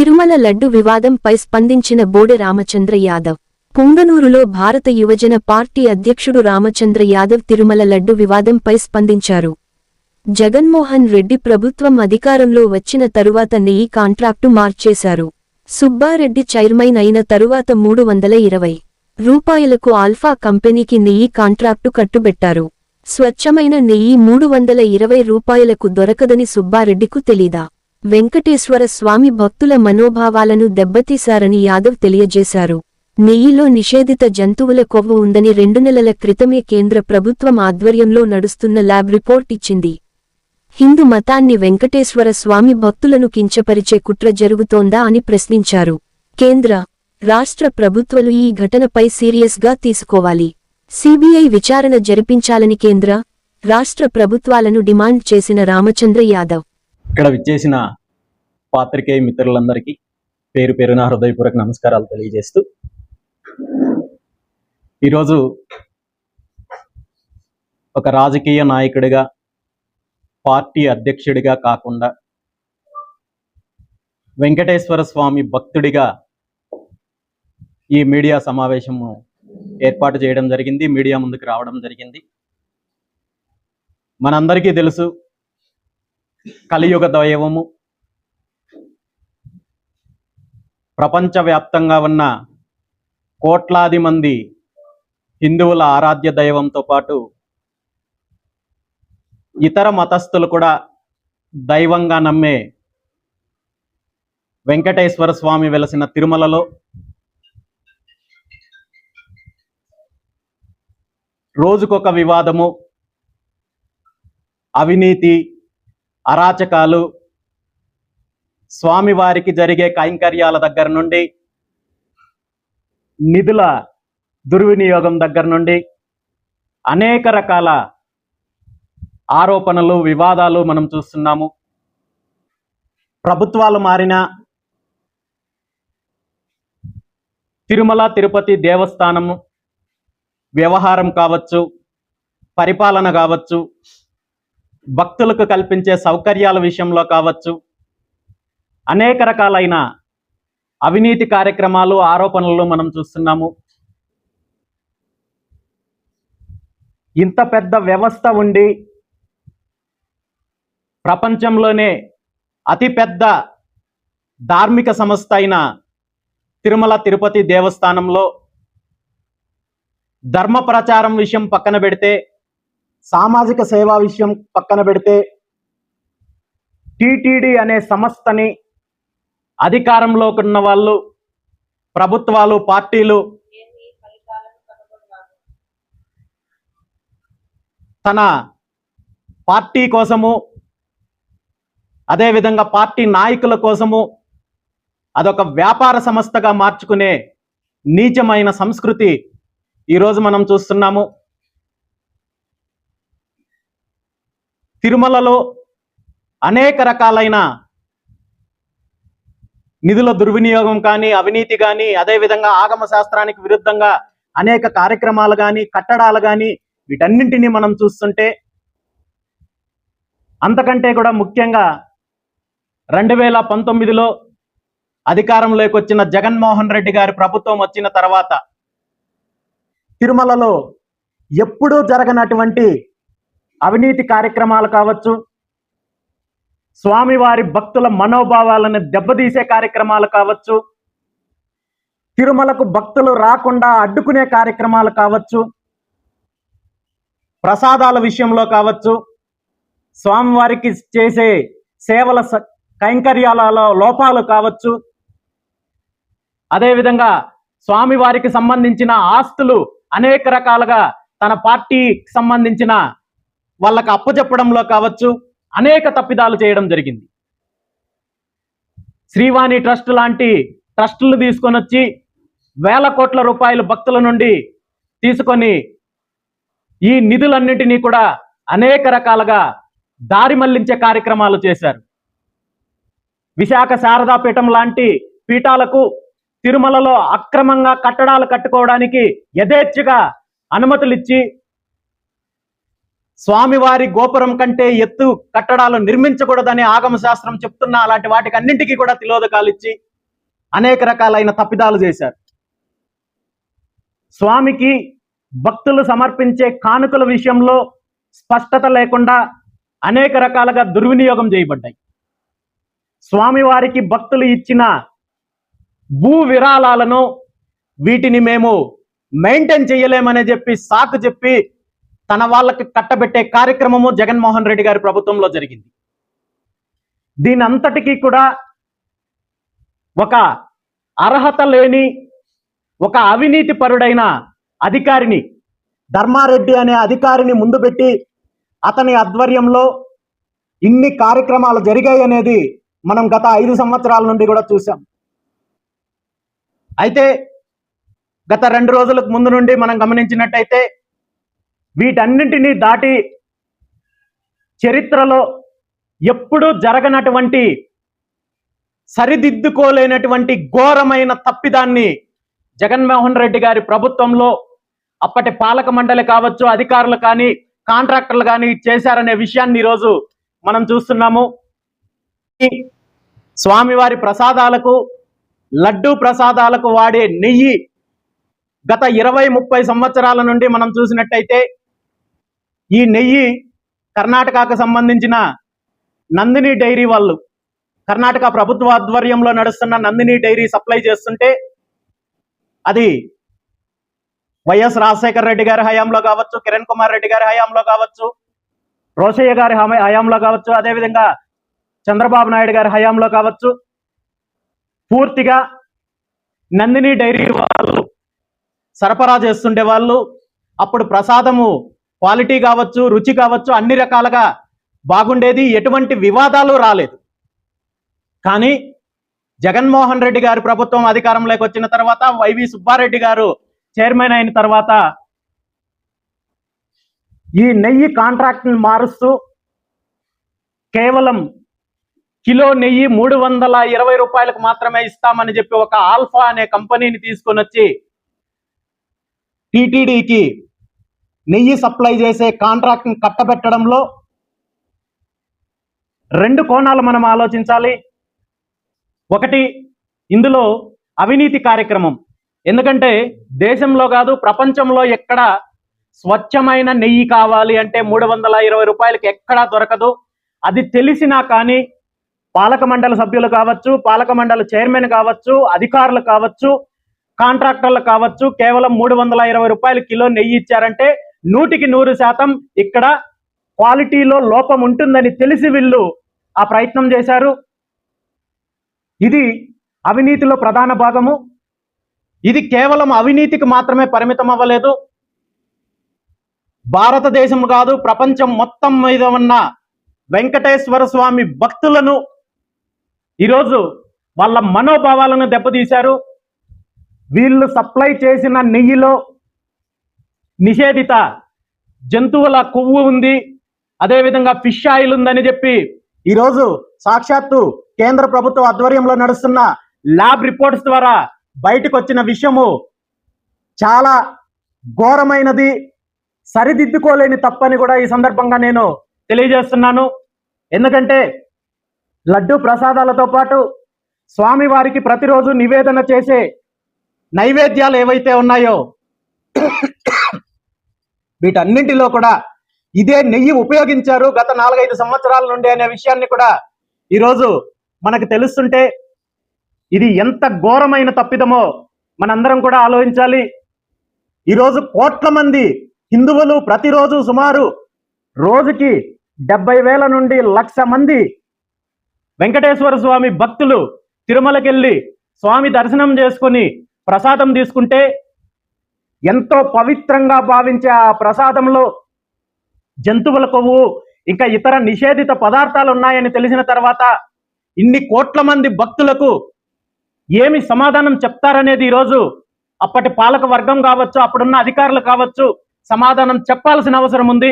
తిరుమల లడ్డు వివాదంపై స్పందించిన బోడె రామచంద్ర యాదవ్. పుంగనూరులో భారత యువజన పార్టీ అధ్యక్షుడు రామచంద్ర యాదవ్ తిరుమల లడ్డు వివాదంపై స్పందించారు. జగన్మోహన్ రెడ్డి ప్రభుత్వం అధికారంలో వచ్చిన తరువాత నెయ్యి కాంట్రాక్టు మార్చేశారు. సుబ్బారెడ్డి చైర్మన్ అయిన తరువాత మూడు వందల ఇరవై రూపాయలకు ఆల్ఫా కంపెనీకి నెయ్యి కాంట్రాక్టు కట్టుబెట్టారు. స్వచ్ఛమైన నెయ్యి మూడు వందల ఇరవై రూపాయలకు దొరకదని సుబ్బారెడ్డికు తెలీదా? వెంకటేశ్వర స్వామి భక్తుల మనోభావాలను దెబ్బతీశారని యాదవ్ తెలియజేశారు. నెయ్యిలో నిషేధిత జంతువుల కొవ్వు ఉందని రెండు నెలల క్రితమే కేంద్ర ప్రభుత్వం ఆధ్వర్యంలో నడుస్తున్న ల్యాబ్ రిపోర్ట్ ఇచ్చింది. హిందూ మతాన్ని వెంకటేశ్వర స్వామి భక్తులను కించపరిచే కుట్ర జరుగుతోందా అని ప్రశ్నించారు. కేంద్ర రాష్ట్ర ప్రభుత్వాలు ఈ ఘటనపై సీరియస్గా తీసుకోవాలి. సిబిఐ విచారణ జరిపించాలని కేంద్ర రాష్ట్ర ప్రభుత్వాలను డిమాండ్ చేసిన రామచంద్ర యాదవ్. ఇక్కడ విచ్చేసిన పాత్రికేయ మిత్రులందరికీ పేరు పేరున హృదయపూర్వక నమస్కారాలు తెలియజేస్తూ ఈరోజు ఒక రాజకీయ నాయకుడిగా పార్టీ అధ్యక్షుడిగా కాకుండా వెంకటేశ్వర స్వామి భక్తుడిగా ఈ మీడియా సమావేశము ఏర్పాటు చేయడం జరిగింది మీడియా ముందుకు రావడం జరిగింది. మనందరికీ తెలుసు కలియుగ దైవము ప్రపంచవ్యాప్తంగా ఉన్న కోట్లాది మంది హిందువుల ఆరాధ్య దైవంతో పాటు ఇతర మతస్థులు కూడా దైవంగా నమ్మే వెంకటేశ్వర స్వామి వెలసిన తిరుమలలో రోజుకొక వివాదము అవినీతి అరాచకాలు స్వామివారికి జరిగే కైంకర్యాల దగ్గర నుండి నిధుల దుర్వినియోగం దగ్గర నుండి అనేక రకాల ఆరోపణలు వివాదాలు మనం చూస్తున్నాము. ప్రభుత్వాలు మారిన తిరుమల తిరుపతి దేవస్థానము వ్యవహారం కావచ్చు పరిపాలన కావచ్చు భక్తులకు కల్పించే సౌకర్యాల విషయంలో కావచ్చు. అనేక రకాలైన అవినీతి కార్యక్రమాలు ఆరోపణలు మనం చూస్తున్నాము. ఇంత పెద్ద వ్యవస్థ ఉండి ప్రపంచంలోనే అతిపెద్ద ధార్మిక సంస్థ అయిన తిరుమల తిరుపతి దేవస్థానంలో ధర్మ ప్రచారం విషయం పక్కన పెడితే సామాజిక సేవా విషయం పక్కన పెడితే టీటీడీ అనే సంస్థని అధికారంలోకి ఉన్న వాళ్ళు ప్రభుత్వాలు పార్టీలు తన పార్టీ కోసము అదేవిధంగా పార్టీ నాయకుల కోసము అదొక వ్యాపార సంస్థగా మార్చుకునే నీచమైన సంస్కృతి ఈరోజు మనం చూస్తున్నాము. తిరుమలలో అనేక రకాలైన నిధుల దుర్వినియోగం కానీ అవినీతి కానీ అదేవిధంగా ఆగమ శాస్త్రానికి విరుద్ధంగా అనేక కార్యక్రమాలు కానీ కట్టడాలు కానీ వీటన్నింటినీ మనం చూస్తుంటే అంతకంటే కూడా ముఖ్యంగా రెండు వేల పంతొమ్మిదిలో అధికారంలోకి వచ్చిన జగన్మోహన్ రెడ్డి గారి ప్రభుత్వం వచ్చిన తర్వాత తిరుమలలో ఎప్పుడూ జరగనటువంటి అవినీతి కార్యక్రమాలు కావచ్చు స్వామివారి భక్తుల మనోభావాలను దెబ్బతీసే కార్యక్రమాలు కావచ్చు తిరుమలకు భక్తులు రాకుండా అడ్డుకునే కార్యక్రమాలు కావచ్చు ప్రసాదాల విషయంలో కావచ్చు స్వామివారికి చేసే సేవల స- కైంకర్యాలలో లోపాలు కావచ్చు. అదేవిధంగా స్వామివారికి సంబంధించిన ఆస్తులు అనేక రకాలుగా తన పార్టీకి సంబంధించిన వాళ్ళకు అప్పచెప్పడంలో కావచ్చు అనేక తప్పిదాలు చేయడం జరిగింది. శ్రీవాణి ట్రస్ట్ లాంటి ట్రస్టులు తీసుకొని వచ్చి వేల కోట్ల రూపాయలు భక్తుల నుండి తీసుకొని ఈ నిధులన్నింటినీ కూడా అనేక రకాలుగా దారి మళ్ళించే కార్యక్రమాలు చేశారు. విశాఖ శారదా పీఠం లాంటి పీఠాలకు తిరుమలలో అక్రమంగా కట్టడాలు కట్టుకోవడానికి యథేచ్ఛగా అనుమతులు ఇచ్చి స్వామివారి గోపురం కంటే ఎత్తు కట్టడాలు నిర్మించకూడదని ఆగమ శాస్త్రం చెప్తున్న అలాంటి వాటికి అన్నింటికీ కూడా తిలోదకాలు ఇచ్చి అనేక రకాలైన తప్పిదాలు చేశారు. స్వామికి భక్తులు సమర్పించే కానుకల విషయంలో స్పష్టత లేకుండా అనేక రకాలుగా దుర్వినియోగం చేయబడ్డాయి. స్వామివారికి భక్తులు ఇచ్చిన భూ విరాళాలను వీటిని మేము మెయింటైన్ చేయలేమని చెప్పి సాకు చెప్పి తన వాళ్ళకి కట్టబెట్టే కార్యక్రమము జగన్మోహన్ రెడ్డి గారి ప్రభుత్వంలో జరిగింది. దీని అంతటికీ కూడా ఒక అర్హత లేని ఒక అవినీతి పరుడైన అధికారిని ధర్మారెడ్డి అనే అధికారిని ముందు పెట్టి అతని ఆధ్వర్యంలో ఇన్ని కార్యక్రమాలు జరిగాయి అనేది మనం గత ఐదు సంవత్సరాల నుండి కూడా చూసాం అయితే గత రెండు రోజులకు ముందు నుండి మనం గమనించినట్టయితే వీటన్నింటినీ దాటి చరిత్రలో ఎప్పుడూ జరగనటువంటి సరిదిద్దుకోలేనటువంటి ఘోరమైన తప్పిదాన్ని జగన్మోహన్ రెడ్డి గారి ప్రభుత్వంలో అప్పటి పాలక మండలి కావచ్చు అధికారులు కానీ కాంట్రాక్టర్లు కానీ చేశారనే విషయాన్ని ఈరోజు మనం చూస్తున్నాము. స్వామివారి ప్రసాదాలకు లడ్డూ ప్రసాదాలకు వాడే నెయ్యి గత ఇరవై ముప్పై సంవత్సరాల నుండి మనం చూసినట్టయితే ఈ నెయ్యి కర్ణాటకకు సంబంధించిన నందిని డైరీ వాళ్ళు కర్ణాటక ప్రభుత్వ ఆధ్వర్యంలో నడుస్తున్న నందిని డైరీ సప్లై చేస్తుంటే అది వైఎస్ రాజశేఖర రెడ్డి గారి హయాంలో కావచ్చు కిరణ్ కుమార్ రెడ్డి గారి హయాంలో కావచ్చు రోషయ్య గారి హయాంలో కావచ్చు అదేవిధంగా చంద్రబాబు నాయుడు గారి హయాంలో కావచ్చు పూర్తిగా నందిని డైరీ వాళ్ళు సరఫరా చేస్తుండే వాళ్ళు. అప్పుడు ప్రసాదము క్వాలిటీ కావచ్చు రుచి కావచ్చు అన్ని రకాలుగా బాగుండేది. ఎటువంటి వివాదాలు రాలేదు. కానీ జగన్మోహన్ రెడ్డి గారు ప్రభుత్వం అధికారంలోకి వచ్చిన తర్వాత వైవి సుబ్బారెడ్డి గారు చైర్మన్ అయిన తర్వాత ఈ నెయ్యి కాంట్రాక్ట్ని మారుస్తూ కేవలం కిలో నెయ్యి మూడు వందల ఇరవై రూపాయలకు మాత్రమే ఇస్తామని చెప్పి ఒక ఆల్ఫా అనే కంపెనీని తీసుకొని వచ్చి టీటీడీకి నెయ్యి సప్లై చేసే కాంట్రాక్ట్ని కట్టబెట్టడంలో రెండు కోణాలు మనం ఆలోచించాలి. ఒకటి ఇందులో అవినీతి కార్యక్రమం. ఎందుకంటే దేశంలో కాదు ప్రపంచంలో ఎక్కడ స్వచ్ఛమైన నెయ్యి కావాలి అంటే మూడు వందల ఇరవై రూపాయలకి ఎక్కడా దొరకదు. అది తెలిసినా కానీ పాలక మండలి సభ్యులు కావచ్చు పాలక మండలి చైర్మన్ కావచ్చు అధికారులు కావచ్చు కాంట్రాక్టర్లు కావచ్చు కేవలం మూడు వందల ఇరవై రూపాయలు కిలో నెయ్యి ఇచ్చారంటే నూటికి నూరు శాతం ఇక్కడ క్వాలిటీలో లోపం ఉంటుందని తెలిసి వీళ్ళు ఆ ప్రయత్నం చేశారు. ఇది అవినీతిలో ప్రధాన భాగము. ఇది కేవలం అవినీతికి మాత్రమే పరిమితం అవ్వలేదు. భారతదేశం కాదు ప్రపంచం మొత్తం మీద ఉన్న వెంకటేశ్వర స్వామి భక్తులను ఈరోజు వాళ్ళ మనోభావాలను దెబ్బతీశారు. వీళ్ళు సప్లై చేసిన నెయ్యిలో నిషేధిత జంతువుల కొవ్వు ఉంది. అదేవిధంగా ఫిష్ ఆయిల్ ఉందని చెప్పి ఈరోజు సాక్షాత్తు కేంద్ర ప్రభుత్వ ఆధ్వర్యంలో నడుస్తున్న ల్యాబ్ రిపోర్ట్స్ ద్వారా బయటకు వచ్చిన విషయము చాలా ఘోరమైనది సరిదిద్దుకోలేని తప్పని కూడా ఈ సందర్భంగా నేను తెలియజేస్తున్నాను. ఎందుకంటే లడ్డు ప్రసాదాలతో పాటు స్వామివారికి ప్రతిరోజు నివేదన చేసే నైవేద్యాలు ఏవైతే ఉన్నాయో వీటన్నింటిలో కూడా ఇదే నెయ్యి ఉపయోగించారు గత నాలుగైదు సంవత్సరాల నుండి అనే విషయాన్ని కూడా ఈరోజు మనకు తెలుస్తుంటే ఇది ఎంత ఘోరమైన తప్పిదమో మనందరం కూడా ఆలోచించాలి. ఈరోజు కోట్ల మంది హిందువులు ప్రతిరోజు సుమారు రోజుకి డెబ్బై వేల నుండి లక్ష మంది వెంకటేశ్వర స్వామి భక్తులు తిరుమలకెళ్ళి స్వామి దర్శనం చేసుకొని ప్రసాదం తీసుకుంటే ఎంతో పవిత్రంగా భావించే ఆ ప్రసాదంలో జంతువుల కొవ్వు ఇంకా ఇతర నిషేధిత పదార్థాలు ఉన్నాయని తెలిసిన తర్వాత ఇన్ని కోట్ల మంది భక్తులకు ఏమి సమాధానం చెప్తారనేది ఈరోజు అప్పటి పాలక వర్గం కావచ్చు అప్పుడున్న అధికారులు కావచ్చు సమాధానం చెప్పాల్సిన అవసరం ఉంది.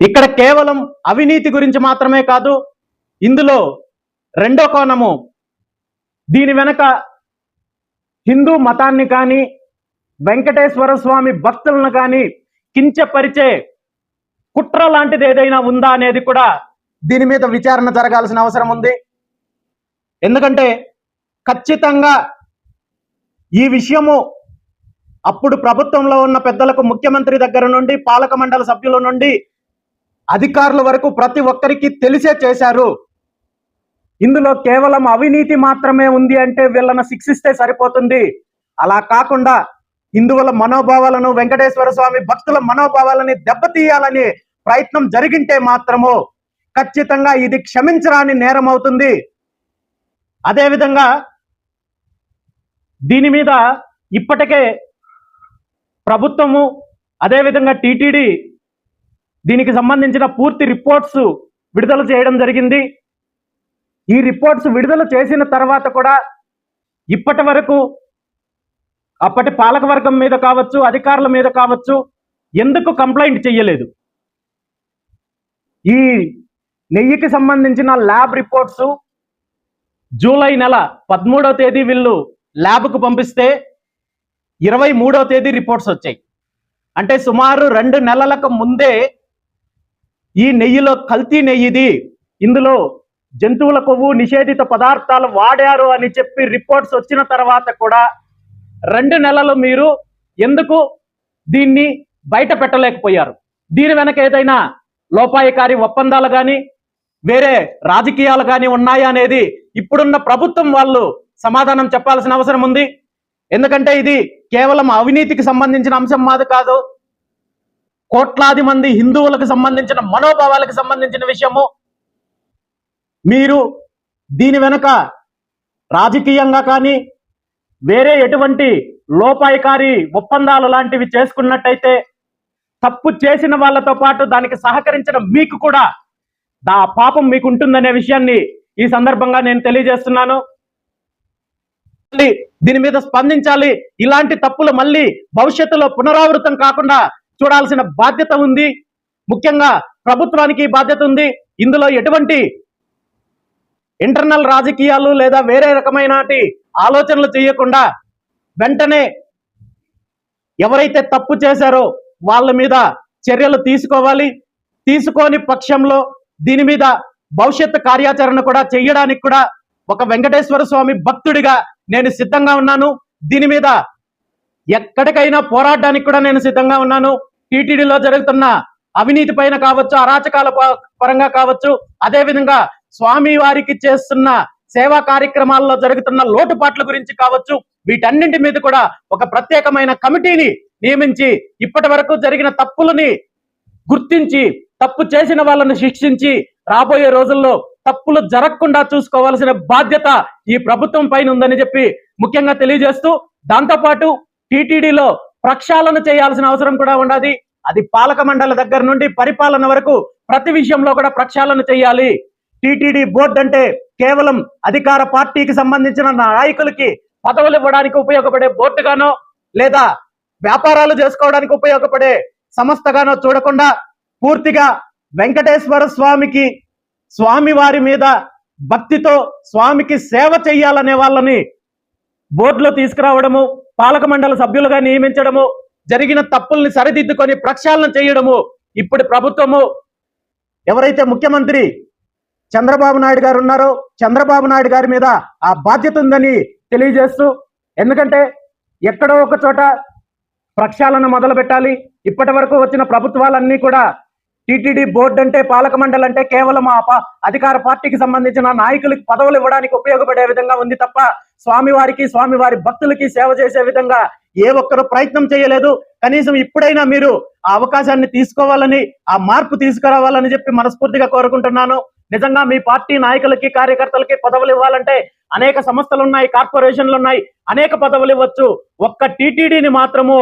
ఇక్కడ కేవలం అవినీతి గురించి మాత్రమే కాదు ఇందులో రెండో కోణము దీని వెనక హిందూ మతాన్ని కానీ వెంకటేశ్వర స్వామి భక్తులను కానీ కించపరిచే కుట్ర లాంటిది ఏదైనా ఉందా అనేది కూడా దీని మీద విచారణ జరగాల్సిన అవసరం ఉంది. ఎందుకంటే ఖచ్చితంగా ఈ విషయము అప్పుడు ప్రభుత్వంలో ఉన్న పెద్దలకు ముఖ్యమంత్రి దగ్గర నుండి పాలక మండలి సభ్యుల నుండి అధికారుల వరకు ప్రతి ఒక్కరికి తెలిసే చేశారు. ఇందులో కేవలం అవినీతి మాత్రమే ఉంది అంటే వీళ్ళను శిక్షిస్తే సరిపోతుంది. అలా కాకుండా హిందువుల మనోభావాలను వెంకటేశ్వర స్వామి భక్తుల మనోభావాలని దెబ్బతీయాలని ప్రయత్నం జరిగింటే మాత్రము ఖచ్చితంగా ఇది క్షమించరాని నేరం అవుతుంది. అదేవిధంగా దీని మీద ఇప్పటికే ప్రభుత్వము అదేవిధంగా టిటిడి దీనికి సంబంధించిన పూర్తి రిపోర్ట్స్ విడుదల చేయడం జరిగింది. ఈ రిపోర్ట్స్ విడుదల చేసిన తర్వాత కూడా ఇప్పటి వరకు అప్పటి పాలకవర్గం మీద కావచ్చు అధికారుల మీద కావచ్చు ఎందుకు కంప్లైంట్ చేయలేదు? ఈ నెయ్యికి సంబంధించిన ల్యాబ్ రిపోర్ట్స్ జూలై నెల పదమూడవ తేదీ వీళ్ళు ల్యాబ్కు పంపిస్తే ఇరవై మూడవ తేదీ రిపోర్ట్స్ వచ్చాయి. అంటే సుమారు రెండు నెలలకు ముందే ఈ నెయ్యిలో కల్తీ నెయ్యిది ఇందులో జంతువుల కొవ్వు నిషేధిత పదార్థాలు వాడారు అని చెప్పి రిపోర్ట్స్ వచ్చిన తర్వాత కూడా రెండు నెలలు మీరు ఎందుకు దీన్ని బయట పెట్టలేకపోయారు? దీని వెనక ఏదైనా లోపాయకారి ఒప్పందాలు కానీ వేరే రాజకీయాలు కానీ ఉన్నాయా అనేది ఇప్పుడున్న ప్రభుత్వం వాళ్ళు సమాధానం చెప్పాల్సిన అవసరం ఉంది. ఎందుకంటే ఇది కేవలం అవినీతికి సంబంధించిన అంశం మాది కాదు. కోట్లాది మంది హిందువులకు సంబంధించిన మనోభావాలకు సంబంధించిన విషయము. మీరు దీని వెనుక రాజకీయంగా కానీ వేరే ఎటువంటి లోపాయకారి ఒప్పందాలు లాంటివి చేసుకున్నట్టయితే తప్పు చేసిన వాళ్ళతో పాటు దానికి సహకరించిన మీకు కూడా దా పాపం మీకు ఉంటుందనే విషయాన్ని ఈ సందర్భంగా నేను తెలియజేస్తున్నాను. దీని మీద స్పందించాలి. ఇలాంటి తప్పులు మళ్ళీ భవిష్యత్తులో పునరావృతం కాకుండా చూడాల్సిన బాధ్యత ఉంది. ముఖ్యంగా ప్రభుత్వానికి బాధ్యత ఉంది. ఇందులో ఎటువంటి ఇంటర్నల్ రాజకీయాలు లేదా వేరే రకమైన ఆలోచనలు చేయకుండా వెంటనే ఎవరైతే తప్పు చేశారో వాళ్ళ మీద చర్యలు తీసుకోవాలి. తీసుకోని పక్షంలో దీని మీద భవిష్యత్తు కార్యాచరణ కూడా చేయడానికి కూడా ఒక వెంకటేశ్వర స్వామి భక్తుడిగా నేను సిద్ధంగా ఉన్నాను. దీని మీద ఎక్కడికైనా పోరాడడానికి కూడా నేను సిద్ధంగా ఉన్నాను. టీటీడీలో జరుగుతున్న అవినీతి పైన కావచ్చు అరాచకాల ప- పరంగా కావచ్చు అదేవిధంగా స్వామి వారికి చేస్తున్న సేవా కార్యక్రమాల్లో జరుగుతున్న లోటుపాట్ల గురించి కావచ్చు వీటన్నింటి మీద కూడా ఒక ప్రత్యేకమైన కమిటీని నియమించి ఇప్పటి వరకు జరిగిన తప్పులని గుర్తించి తప్పు చేసిన వాళ్ళను శిక్షించి రాబోయే రోజుల్లో తప్పులు జరగకుండా చూసుకోవాల్సిన బాధ్యత ఈ ప్రభుత్వం పైన ఉందని చెప్పి ముఖ్యంగా తెలియజేస్తూ దాంతోపాటు టీటీడీలో ప్రక్షాళన చేయాల్సిన అవసరం కూడా ఉండాలి అది పాలక మండలి దగ్గర నుండి పరిపాలన వరకు ప్రతి విషయంలో కూడా ప్రక్షాళన చేయాలి. టీటీడీ బోర్డు అంటే కేవలం అధికార పార్టీకి సంబంధించిన నాయకులకి పదవులు ఇవ్వడానికి ఉపయోగపడే బోర్డుగానో లేదా వ్యాపారాలు చేసుకోవడానికి ఉపయోగపడే సంస్థగానో చూడకుండా పూర్తిగా వెంకటేశ్వర స్వామికి స్వామి వారి మీద భక్తితో స్వామికి సేవ చెయ్యాలనే వాళ్ళని బోర్డులో తీసుకురావడము పాలక మండలి సభ్యులుగా నియమించడము జరిగిన తప్పుల్ని సరిదిద్దుకొని ప్రక్షాళన చేయడము ఇప్పుడు ప్రభుత్వము ఎవరైతే ముఖ్యమంత్రి చంద్రబాబు నాయుడు గారు ఉన్నారో చంద్రబాబు నాయుడు గారి మీద ఆ బాధ్యత ఉందని తెలియజేస్తూ ఎందుకంటే ఎక్కడో ఒక చోట ప్రక్షాళన మొదలు పెట్టాలి. ఇప్పటి వరకు వచ్చిన ప్రభుత్వాలన్నీ కూడా టిటిడి బోర్డు అంటే పాలక మండలి అంటే కేవలం ఆ అధికార పార్టీకి సంబంధించిన నాయకులకి పదవులు ఇవ్వడానికి ఉపయోగపడే విధంగా ఉంది తప్ప స్వామివారికి స్వామివారి భక్తులకి సేవ చేసే విధంగా ఏ ఒక్కరు ప్రయత్నం చేయలేదు. కనీసం ఇప్పుడైనా మీరు ఆ అవకాశాన్ని తీసుకోవాలని ఆ మార్పు తీసుకురావాలని చెప్పి మనస్ఫూర్తిగా కోరుకుంటున్నాను. నిజంగా మీ పార్టీ నాయకులకి కార్యకర్తలకి పదవులు ఇవ్వాలంటే అనేక సంస్థలు ఉన్నాయి కార్పొరేషన్లు ఉన్నాయి అనేక పదవులు ఇవ్వచ్చు. ఒక్క టీటీడీని మాత్రము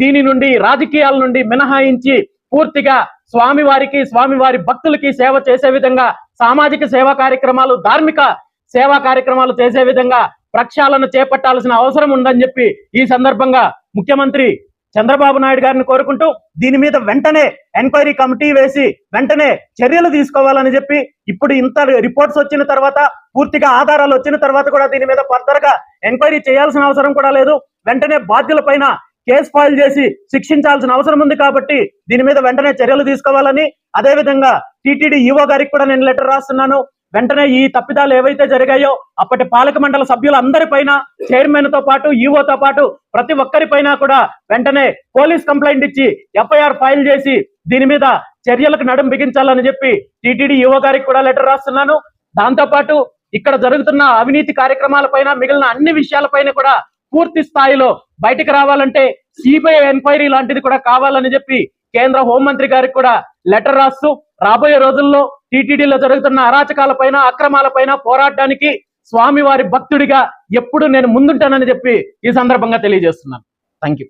దీని నుండి రాజకీయాల నుండి మినహాయించి పూర్తిగా స్వామివారికి స్వామివారి భక్తులకి సేవ చేసే విధంగా సామాజిక సేవా కార్యక్రమాలు ధార్మిక సేవా కార్యక్రమాలు చేసే విధంగా ప్రక్షాళన చేపట్టాల్సిన అవసరం ఉందని చెప్పి ఈ సందర్భంగా ముఖ్యమంత్రి చంద్రబాబు నాయుడు గారిని కోరుకుంటూ దీని మీద వెంటనే ఎంక్వైరీ కమిటీ వేసి వెంటనే చర్యలు తీసుకోవాలని చెప్పి ఇప్పుడు ఇంత రిపోర్ట్స్ వచ్చిన తర్వాత పూర్తిగా ఆధారాలు వచ్చిన తర్వాత కూడా దీని మీద ఫర్దర్గా ఎంక్వైరీ చేయాల్సిన అవసరం కూడా లేదు. వెంటనే బాధ్యుల పైన కేసు ఫైల్ చేసి శిక్షించాల్సిన అవసరం ఉంది కాబట్టి దీని మీద వెంటనే చర్యలు తీసుకోవాలని అదే విధంగా టీటీడీ ఈవో గారికి కూడా నేను లెటర్ రాస్తున్నాను. వెంటనే ఈ తప్పిదాలు ఏవైతే జరిగాయో అప్పటి పాలక మండలి సభ్యులందరిపైన చైర్మన్తో పాటు ఈఓతో పాటు ప్రతి ఒక్కరిపైన కూడా వెంటనే పోలీస్ కంప్లైంట్ ఇచ్చి ఎఫ్ఐఆర్ ఫైల్ చేసి దీని మీద చర్యలకు నడుం బిగించాలని చెప్పి టీటీడీ ఈఓ గారికి కూడా లెటర్ రాస్తున్నాను. దాంతో పాటు ఇక్కడ జరుగుతున్న అవినీతి కార్యక్రమాలపైన మిగిలిన అన్ని విషయాలపైన కూడా పూర్తి స్థాయిలో బయటకు రావాలంటే సిబిఐ ఎంక్వైరీ లాంటిది కూడా కావాలని చెప్పి కేంద్ర హోంమంత్రి గారికి కూడా లెటర్ రాస్తూ రాబోయే రోజుల్లో టీటీడీలో జరుగుతున్న అరాచకాలపైన అక్రమాలపైన పోరాడడానికి స్వామివారి భక్తుడిగా ఎప్పుడు నేను ముందుంటానని చెప్పి ఈ సందర్భంగా తెలియజేస్తున్నాను. Thank you